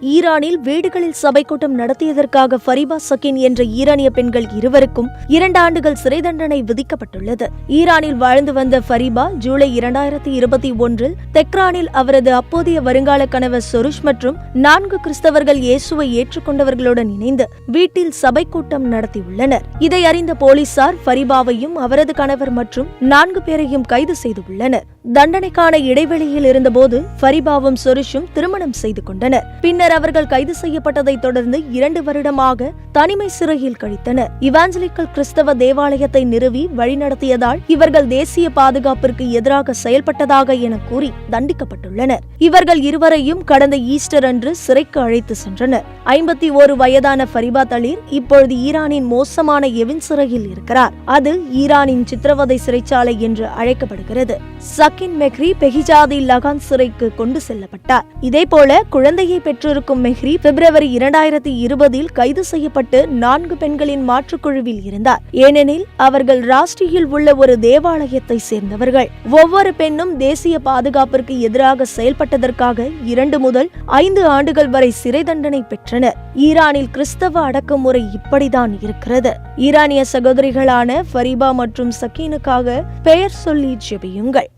ஈரானில் வீடுகளில் சபை கூட்டம் நடத்தியதற்காக ஃபரிபா சக்கின் என்ற ஈரானிய பெண்கள் இருவருக்கும் இரண்டு ஆண்டுகள் சிறை தண்டனை விதிக்கப்பட்டுள்ளது. ஈரானில் வாழ்ந்து வந்த ஃபரிபா ஜூலை இரண்டாயிரத்தி இருபத்தி ஒன்றில் தெக்ரானில் அவரது அப்போதைய வருங்கால கணவர் சொருஷ் மற்றும் நான்கு கிறிஸ்தவர்கள் இயேசுவை ஏற்றுக்கொண்டவர்களுடன் இணைந்து வீட்டில் சபை கூட்டம் நடத்தியுள்ளனர். இதை அறிந்த போலீசார் ஃபரிபாவையும் அவரது கணவர் மற்றும் நான்கு பேரையும் கைது செய்துள்ளனர். தண்டனைக்கான இடைவெளியில் இருந்தபோது ஃபரிபாவும் சொரிஷும் திருமணம் செய்து கொண்டனர். பின்னர் அவர்கள் கைது செய்யப்பட்டதைத் தொடர்ந்து இரண்டு வருடமாக தனிமை சிறையில் கழித்தனர். இவாஞ்சலிக்கல் கிறிஸ்தவ தேவாலயத்தை நிறுவி வழிநடத்தியதால் இவர்கள் தேசிய பாதுகாப்பிற்கு எதிராக செயல்பட்டதாக என கூறி தண்டிக்கப்பட்டுள்ளனர். இவர்கள் இருவரையும் கடந்த ஈஸ்டர் அன்று சிறைக்கு அழைத்து சென்றனர். ஐம்பத்தி ஒரு வயதான ஃபரிபா தளிர் இப்பொழுது ஈரானின் மோசமான எவின் சிறையில் இருக்கிறார். அது ஈரானின் சித்திரவதை சிறைச்சாலை என்று அழைக்கப்படுகிறது. சக்கின் மெஹ்ரி பெஹிஜாதி லகான் சிறைக்கு கொண்டு செல்லப்பட்டார். இதேபோல குழந்தையை பெற்றிருக்கும் மெஹ்ரி பிப்ரவரி இரண்டாயிரத்தி இருபதில் கைது செய்யப்பட்டு நான்கு பெண்களின் மாற்றுக்குழுவில் இருந்தார். ஏனெனில் அவர்கள் ராஷ்டிரியில் உள்ள ஒரு தேவாலயத்தை சேர்ந்தவர்கள். ஒவ்வொரு பெண்ணும் தேசிய பாதுகாப்பிற்கு எதிராக செயல்பட்டதற்காக இரண்டு முதல் ஐந்து ஆண்டுகள் வரை சிறை தண்டனை பெற்றனர். ஈரானில் கிறிஸ்தவ அடக்குமுறை இப்படிதான் இருக்கிறது. ஈரானிய சகோதரிகளான ஃபரிபா மற்றும் சக்கீனுக்காக பெயர் சொல்லி ஜெபியுங்கள்.